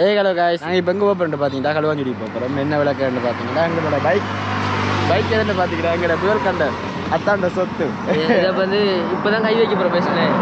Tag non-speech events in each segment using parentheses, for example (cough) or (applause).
ஏ hello guys நாங்கள் இப்போ எங்கே போகிறோம் பார்த்தீங்கன்னா களுவாஞ்சுடி போகிறோம் என்ன விளக்குன்னு பார்த்தீங்கன்னா எங்களோட பைக் பைக் எதுன்னு பார்த்தீங்கன்னா எங்களோட புயல் கண்ட அத்தாண்ட சொத்து. இதை வந்து இப்பதான் கை வைக்க போறோம் பேசுனேன்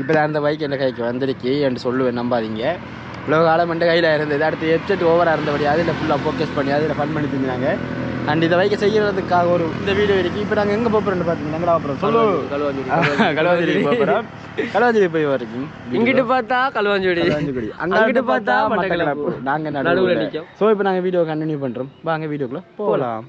இப்போ தான் அந்த பைக் என் கைக்கு வந்திருக்கு என்று சொல்லுவேன் நம்பாதீங்க. இவ்வளோ காலம் என் கையில் இருந்தது. அடுத்து ஹெட்செட் ஓவராக இருந்தபடி அதில் ஃபுல்லாக ஃபோக்கஸ் பண்ணி அதில் ஃபன் பண்ணி தந்தாங்க அண்ட் இந்த பைக்கை செய்யறதுக்காக ஒரு இந்த வீடியோ இருக்கு. இப்போ நாங்கள் எங்கே போகிறோம் பார்த்தீங்கன்னா எங்கடா போகிறோம் சொல்லு. போகிறோம் போய் வரைக்கும் இங்கிட்டு பார்த்தா களுவாஞ்சோடி களுவாஞ்சுடி அங்கிட்டு பார்த்தா மட்டக்களப்பு. நாங்கள் நடுவுல நிக்கும். ஸோ இப்போ நாங்கள் வீடியோ கண்டினியூ பண்ணுறோம் வாங்க வீடியோக்குள்ளே போகலாம்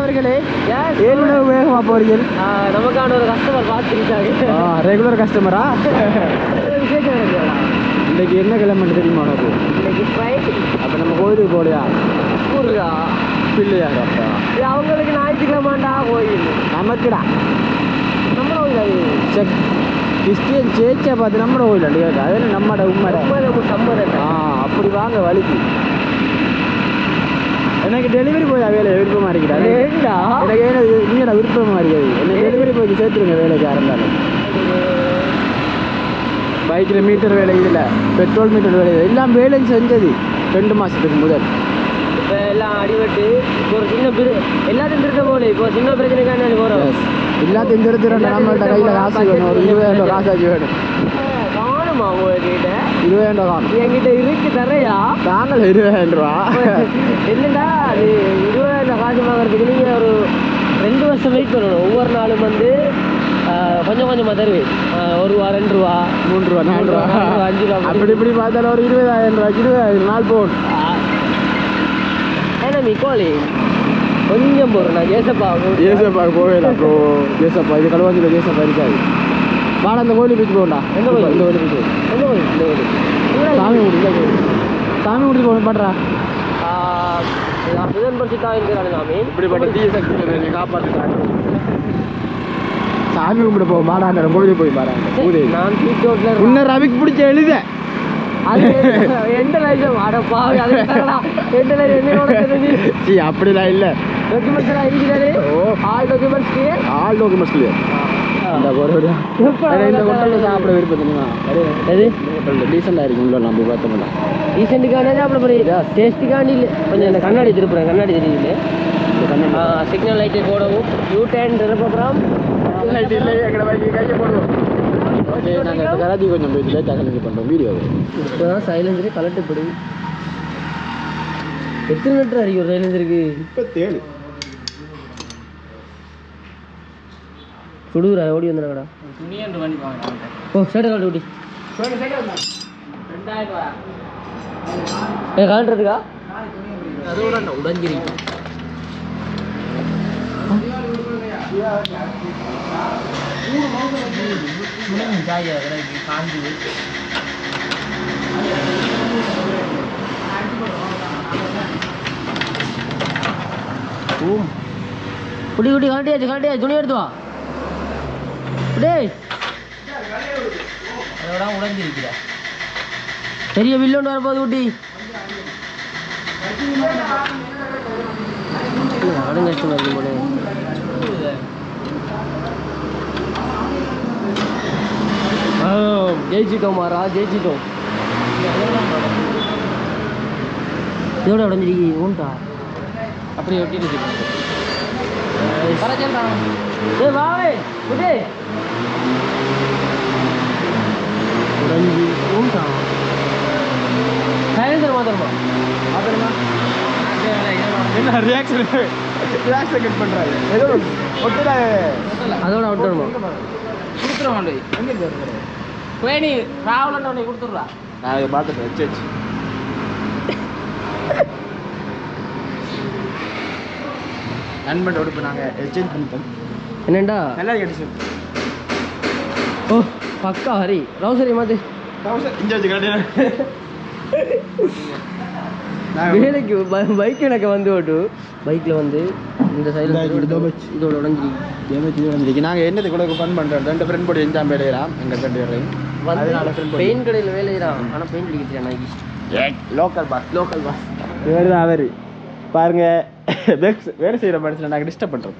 அவர்களே ஏழு வேகமாக போறீர்கள் நமக்கான ஒரு கஸ்டமர் பார்த்துருக்காங்க. ரெகுலர் கஸ்டமரா இன்னைக்கு என்ன கிளம்புன்னு தெரியுமா உனக்கு? இன்னைக்கு ஃப்ரைடே அப்போ நம்ம கோயிலுக்கு போகலையா? ஊருக்கா? பிள்ளையா அப்பா இது அவங்களுக்கு ஞாயிற்றுக்கிழமாண்டா கோயில். நமக்குடா. நம்ம செக் கிறிஸ்டியன் சேர்ச்சை பார்த்து நம்மளோட கோயில் அடி அது நம்மட உண்மைடா சம்மதம் ஆ அப்படி வாங்க வலிக்கு எனக்கு டெலிவரி போய் வேலை? விருப்பமா இருக்கிறா ஏண்டா? எனக்கு ஏன்னா நீங்க விருப்பமா இருக்குது என்ன டெலிவரி போய் சேர்த்துருங்க வேலைக்கு இருந்தாலும். பைக்கில் மீட்டர் வேலை இதில் பெட்ரோல் மீட்டர் வேலை. எல்லாம் வேலையும் செஞ்சது ரெண்டு மாசத்துக்கு முதல். இப்போ எல்லாம் அடிபட்டு இப்போ ஒரு சின்ன பிரி எல்லாத்தையும் திருத்த போகல இப்போ சின்ன பிரச்சனைக்கான போகிறோம். எல்லாத்தையும் திருத்துறோம். நம்மள்ட்ட கையில் காசு வேணும். ஒரு இருபதாயிரம் ரூபா காசாச்சு வேணும். காணுமா உங்ககிட்ட? இருபதாயிரம் ரூபா என்கிட்ட இருக்கு தரையா தாங்கள் இருபதாயிரம் ரூபா. என்னடா அது இருபதாயிரம் காசு வாங்குறதுக்கு நீங்கள் ஒரு ரெண்டு வருஷம் வெயிட் பண்ணணும். ஒவ்வொரு நாளும் வந்து கொஞ்சம் கொஞ்சமாக தருவேன் ஒரு ரூபா ரெண்டு ரூபா மூணு ரூபா நாலு ரூபா ரூபா, அஞ்சு ரூபா. அப்படி இப்படி பார்த்தாலும் ஒரு இருபதாயிரம் ரூபாய்க்கு இருபதாயிரம் நாள் போகணும் ஏன்னா மிக்கோலி கொஞ்சம் போடுறேன் நான் ஏசப்பா ஜேசப்பா போவேல ப்ரோ ஜேசப்பா இது கழுவாஞ்சில ஜேசப்பா இருக்காது. வாடா அந்த கோயிலுக்கு போயிட்டு போகண்டா எந்த கோயில்? இந்த கோயிலுக்கு போயிட்டு போ. எந்த கோயில் இந்த கோயில் சாமி இந்த கோயில் சாமி குடி போக பாடுறா. புதன் பரிசுத்தா இருக்கிறாங்க சாமி. இப்படிப்பட்ட தீய சக்தி காப்பாற்றுறாங்க சாமி கும்பிட போ மாடா அந்த கோயிலுக்கு போய் பாருங்க நான் தூக்கி உன்னை ரவிக்கு பிடிச்ச எழுத. அப்படிலாம் இல்லை. ஆல் டாக்குமெண்ட்ஸ் கிளியர் இந்த ஹோட்டலில் சாப்பிட விருப்பம் தெரியுமா? எது ஹோட்டலில் டீசெண்டாக இருக்கும் உள்ள நம்ம பார்த்தோம்னா. ரீசெண்டுக்கான சாப்பிட போறீங்க? டேஸ்ட்டுக்காண்டி இல்லை. கொஞ்சம் இந்த கண்ணாடி திருப்புறேன் கண்ணாடி தெரியுது. இல்லை எங்களை வைக்க கையை போடுவோம் ஓகே நாங்கள் கராத்தி கொஞ்சம் போய் லேட்டாக கலந்து பண்ணுறோம் வீடியோ இப்போ தான் சைலன்சரே கலட்டுப்படுது எத்தனை லிட்டர் அறியும் சைலன்சருக்கு முப்பத்தேழு. சுடுகுறா ஓடி வந்துடா ஓ ஷர்ட் கலட்டு ஓடி. ஏ கலட்டுறதுக்கா அதோட உடஞ்சிருக்கு குடி குடி கலட்டியாச்சு கலட்டியாச்சு துணி எடுத்து வா டேய் அதோட உடஞ்சிருக்கிற பெரிய வில்லோண்டு வரப்போகுது குட்டி நானும் கஷ்டமா இருக்கு போல ஆ, ஜெயிச்சிட்டோம் மாறா ஜெயிச்சிட்டோம் இதோட உடஞ்சிருக்கு ஊன்ட்டா அப்படியே ஒட்டிட்டு ஏய் வாவே குட்டி உடஞ்சி ஊன்ட்டா சைலன்சர் ரியாக்ஷன் கட் பண்ணுறாரு ஏதோ ஒட்டுல அதோட விட்டுருமா கொடுத்துருவோம் எங்கே இருக்கு போய் ராகுலன்னு உன்னை கொடுத்துட்றா. நான் இதை பார்த்துட்டேன் வச்சு வச்சு நண்பன் உடுப்பு நாங்கள் எக்ஸ்சேஞ்ச் பண்ணிட்டோம். என்னண்டா? நல்லா கிடைச்சு ஓ பக்கா ஹரி. ரவுசரி மாத்து இங்கே வச்சு கட்டிடுறேன் (laughs) வேலைக்கு பைக் எனக்கு வந்து ஓட்டு. பைக்கில் வந்து இந்த சைடில். இதோட உடஞ்சி நாங்கள் என்னது கூட ஃபன் பண்ணுறோம் ரெண்டு ஃப்ரெண்ட் போட்டு எஞ்சாம் பேரையிலாம் எங்கள் ரெண்டு பேரையும் அதனால friend வந்து போட்டு. பெயிண்ட் கடையில் வேலை செய்கிறான் ஆனால் பெயிண்ட் அடிக்க தெரியாது நாய்க்கு லோக்கல் பாஸ் லோக்கல் பாஸ் இவர் தான் அவர். பாருங்க. வேலை செய்கிற மனுஷனை நாங்கள் டிஸ்டர்ப் பண்ணுறோம்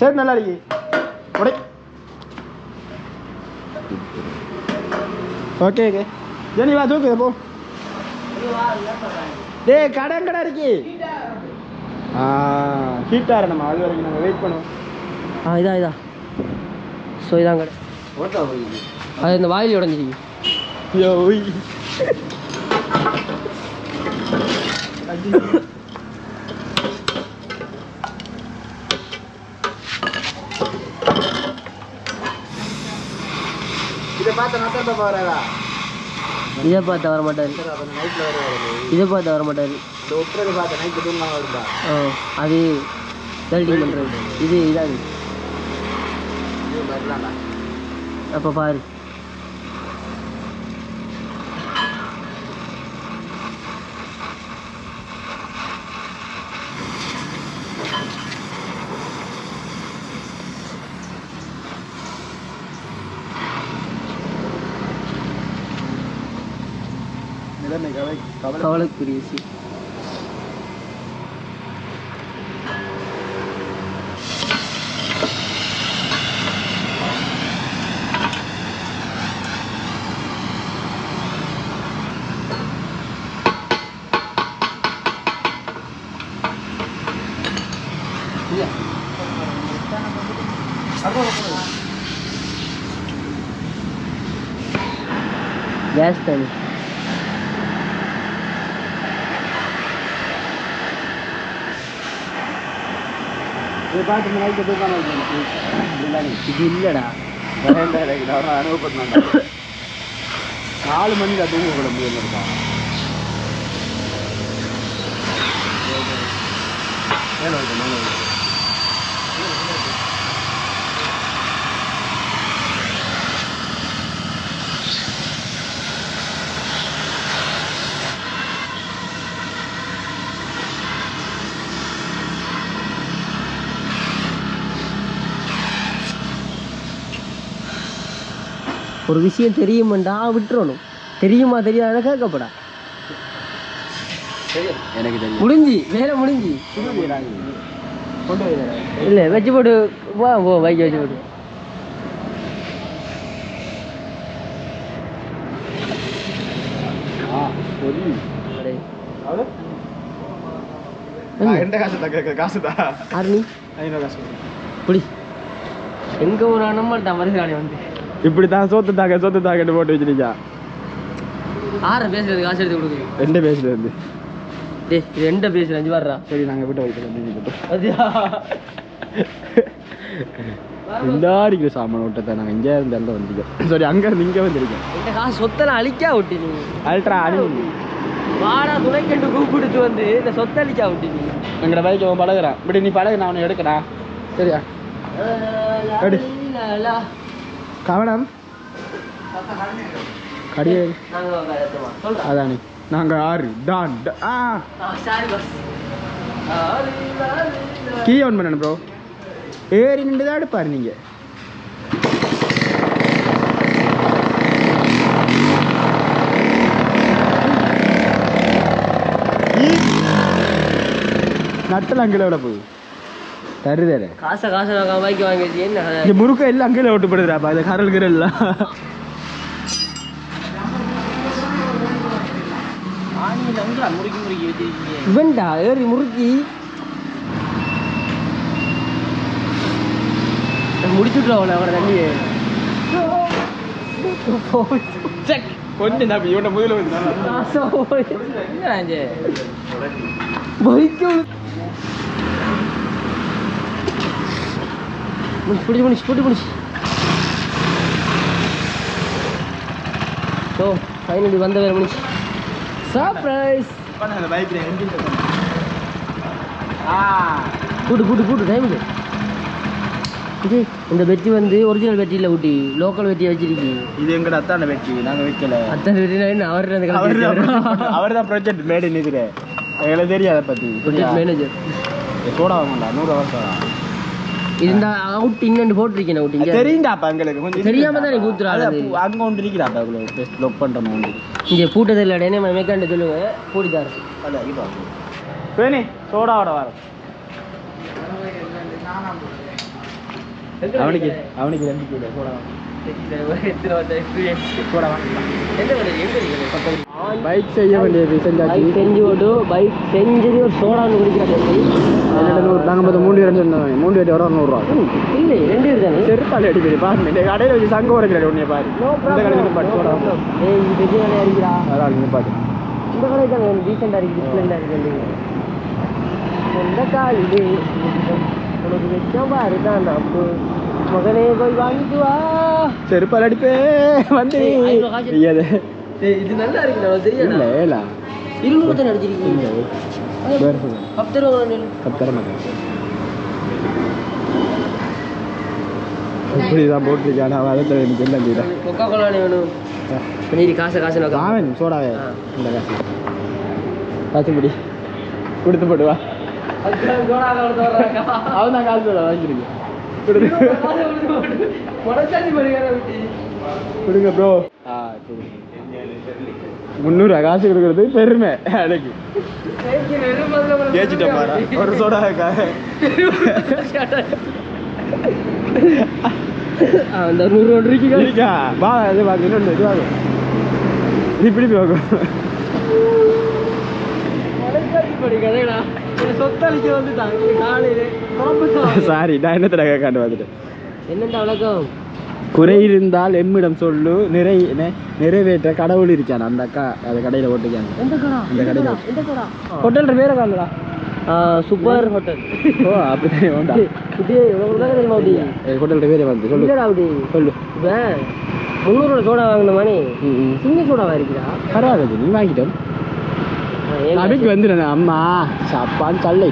சரி நல்லா இருக்கு. உடை. ஓகே ஓகே ஜெனி வா தூக்கு போ. டேய் கடை கடை இருக்கி? ஹீட்டாக நம்ம அது வரைக்கும் நம்ம வெயிட் பண்ணுவோம். ஆ இதா இதா. ஸோ ஓட்டா போய் அது இந்த வாயில் உடஞ்சிருக்கு. ஐயோ. இதை பார்த்த நத்தப்ப போறாரா இதை பார்த்து வர மாட்டார். இதை பார்த்து வர மாட்டார். ஆ அது வெல்டிங் பண்ணுறது இது இதாது. அப்போ பாரு. நிலைமை கவலை கவலை கவலைக்குரிய விஷயம் கேஸ் தண்ணி இதை நைட்டு தூங்காம இது இல்லைடா அனுபவப்பட்டாங்க நாலு மணிக்கு அதுவும் கூட முடியல இருக்கான் மேலே மேலே ஒரு விஷயம் தெரியுமாண்டா விட்டுறணும். தெரியுமா தெரியாத கேட்கப்படா. எனக்கு தெரியும். முடிஞ்சு வேலை முடிஞ்சு. இல்லை வச்சு போட்டு வா ஓ பைக் வச்சு போட்டு புடி. எங்க ஒரு நம்பர் தான் வருகிறானே வந்து. இப்படி தான் சோத்து தாங்க சோத்து தாங்கன்னு போட்டு வச்சிருக்கா ஆற பேசுறது காசு எடுத்து கொடுக்குது ரெண்டு பேசுறது வந்து. டேய் இது எந்த பேசுற அஞ்சு வர்றா சரி நாங்கள் விட்டு வைக்கிறோம் அதியா இந்த அடிக்கிற சாமான் விட்டதை நாங்கள் இங்கே இருந்து எல்லாம் வந்திருக்கோம். சாரி அங்கே இருந்து இங்கே வந்திருக்கோம். இந்த காசு சொத்தெல்லாம் அழிக்கா விட்டு நீ. அல்ட்ரா அணி வாடா துணைக்கண்டு கூப்பிடுத்து வந்து இந்த சொத்தை அழிக்கா விட்டு நீ. எங்கட பைக் அவன் பழகுறான். இப்படி நீ பழகு நான் அவனை எடுக்கடா சரியா? எடு. கவனம். கடியே அதானே. நாங்கள் ஆறு. டான். ட- ஆ. கீ ஆன் பண்ணணும் ப்ரோ ஏறி நின்று தான் எடுப்பார் நீங்கள் நட்டல் அங்கே எவ்வளோ போகுது? தருதரே. காசை காசை வாங்கி வச்சு என்ன இந்த முறுக்க எல்லாம் அங்கே ஓட்டுப்படுதுடாப்பா இந்த கரல் கிரல்லாம் முறுக்கி முறுக்கி வச்சிருக்கீங்க இவன்டா ஏறி முறுக்கி. முடிச்சுட்றோம் அவனை அவனை தண்ணியே கொஞ்சம் தான் இவனை முதல்ல வந்து பிடிச்சி பிடிச்சி போட்டு பிடிச்சி ஓ ஃபைனலி வந்த வேலை முடிச்சு சர்ப்ரைஸ் கூட்டு கூட்டு கூட்டு டைம் இது இந்த பெட்டி வந்து ஒரிஜினல் பெட்டியில் ஊட்டி லோக்கல் பெட்டியை வச்சிருக்கு. இது எங்கட அத்தான வெட்டி நாங்க வைக்கல. அத்தனை பெட்டினா என்ன? அவர் அந்த அவர் தான் ப்ராஜெக்ட் மேட் நிற்கிற எங்களுக்கு தெரியும் அதை பற்றி மேனேஜர் சோடா வாங்கண்டா நூறு வருஷம். இது இந்த அவுட் இன்னண்டு போட்டிருக்கேன் அவுட் இங்கே தெரியுண்டாப்பா எங்களுக்கு. கொஞ்சம் தெரியாம தானே கூத்துறாள் அது. அங்கே ஒன்று இருக்கிறாப்பா இவ்வளோ பெஸ்ட் லொக் பண்ணுற இங்கே பூட்டதில் மெக்காண்ட சோடாவோட வர அவனுக்கு அவனுக்கு ரெண்டு சோடா வாங்க. கடை பைக் செய்ய வேண்டியது செஞ்சாச்சு. செஞ்சு போட்டு பைக் செஞ்சது ஒரு சோடா ஒன்று குடிக்கிற தம்பி என்னோட நூறு நாங்கள் மொத்தம் மூணு பேர் சொன்னோம். மூணு பேர் வர நூறுரூவா இல்லை ரெண்டு பேர் தானே? செருப்பால் அடிப்படி பாருங்க. இந்த கடையில் வச்சு சங்கம் உடைக்கிறாரு உன்னைய பாரு. இந்த கடையில் பாட்டு சோடா. ஏய் இது பெரிய கடையா இருக்கிறா அதனால் நீங்கள் பாட்டு இந்த கடை தான் டீசெண்டாக இருக்குது டிஃப்ரெண்டாக இருக்குது எந்த காலிடு உனக்கு வச்சோம் பாரு தான் நம்ம மகனே போய் வாங்கிட்டு வா. செருப்பால் அடிப்பே வந்து. இது நல்லா இருக்கு நான் தெரியும் இல்லை ஏலா. இருநூறு தான் அடிச்சிருக்கீங்க இல்லை வேறு சொல்லுங்கள் பத்து ரூபா நெல் கத்தர மாட்டேன் இப்படி தான் போட்டிருக்கேன் அவன் அதை எனக்கு என்ன செய்யல கொக்கா கோலா வேணும். நீ காசு காசு நோக்கா. அவன் சோடாவே. இந்த காசு. காசு பிடி கொடுத்து போடுவா அவன் தான் காசு வாங்கிருக்கு கொடுத்து கொடுங்க ப்ரோ ஆ முந்நூறுவா காசு கொடுக்குறது பெருமை. எனக்கு. ஏச்சிட்டேன் பாரு ஒரு சோடாக்காக அந்த நூறு ஒன்று இருக்கா? வா இது வாங்க இன்னொன்று இது வாங்க. இது இப்படி போகும். சொத்தளிக்க வந்துட்டாங்க காலையில சாரி நான் என்ன தடவை காண்டு வந்துட்டேன் என்னண்டா வழக்கம்? குறை இருந்தால் எம்மிடம் சொல்லு நிறை நிறைவேற்ற கடவுள் இருக்கான். அந்த அக்கா அந்த கடையில் கடா? இந்த கடையில. ஹோட்டல் பேரை காணலா சூப்பர் ஹோட்டல். ஓ அப்படிதான் உண்டா இது உனக்கு தான் தெரியுமா அப்படி ஹோட்டல் பேரை வந்து சொல்லு. அப்படி. சொல்லு. இப்போ முந்நூறு சோடா வாங்கின மாதிரி ம், ம். சிங்க சோடாவா இருக்குதா பரவாயில்ல நீ வாங்கிட்டோம் நபிக்கு வந்துடுறேன் அம்மா. சப்பான் சல்லை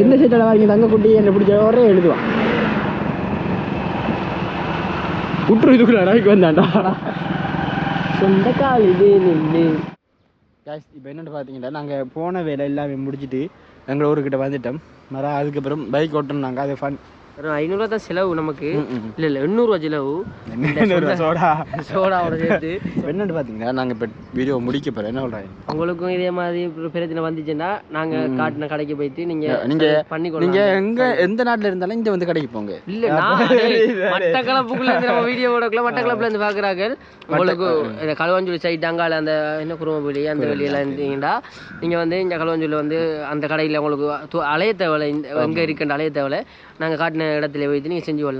எந்த சீட்டில் வாங்கி தங்க குட்டி என்ன பிடிச்ச ஒரே எழுதுவான் உற்று இதுக்குள்ள நபிக்கு வந்தாண்டா சொந்த கால் இது நின்று இப்போ என்னென்னு பார்த்தீங்கன்னா நாங்கள் போன வேலை எல்லாமே முடிச்சிட்டு எங்கள் ஊருக்கிட்ட வந்துட்டோம். மர அதுக்கப்புறம் பைக் ஓட்டணும் நாங்கள் அது ஃபன் ஒரு ஐநூறுரூவா தான் செலவு நமக்கு. இல்லை இல்லை எண்ணூறுவா செலவு. சோடா சோடாவோட சேர்த்து என்னென்னு பார்த்தீங்கன்னா நாங்கள் இப்போ வீடியோ முடிக்க போகிறோம் என்ன சொல்கிறாங்க உங்களுக்கும் இதே மாதிரி பிரச்சனை வந்துச்சுன்னா நாங்க காட்டின கடைக்கு போயிட்டு நீங்க நீங்க பண்ணி நீங்க எங்க எந்த நாட்டுல இருந்தாலும் இங்க வந்து கடைக்கு போங்க. இல்ல மட்டக்களப்புக்குள்ள இருந்து நம்ம வீடியோ போடக்குள்ள மட்டக்களப்புல இருந்து பாக்குறாங்க உங்களுக்கு இந்த களுவாஞ்சூர் சைட் அங்கால அந்த என்ன குருமபுலி அந்த வெளியெல்லாம் இருந்தீங்கன்னா நீங்க வந்து இந்த களுவாஞ்சூர்ல வந்து அந்த கடையில உங்களுக்கு அலைய தேவையில்ல எங்க இருக்குன்ற அலைய தேவையில்ல நாங்க காட்டின இடத்துல வைத்து நீங்கள் செஞ்சு கொள்ளலாம்.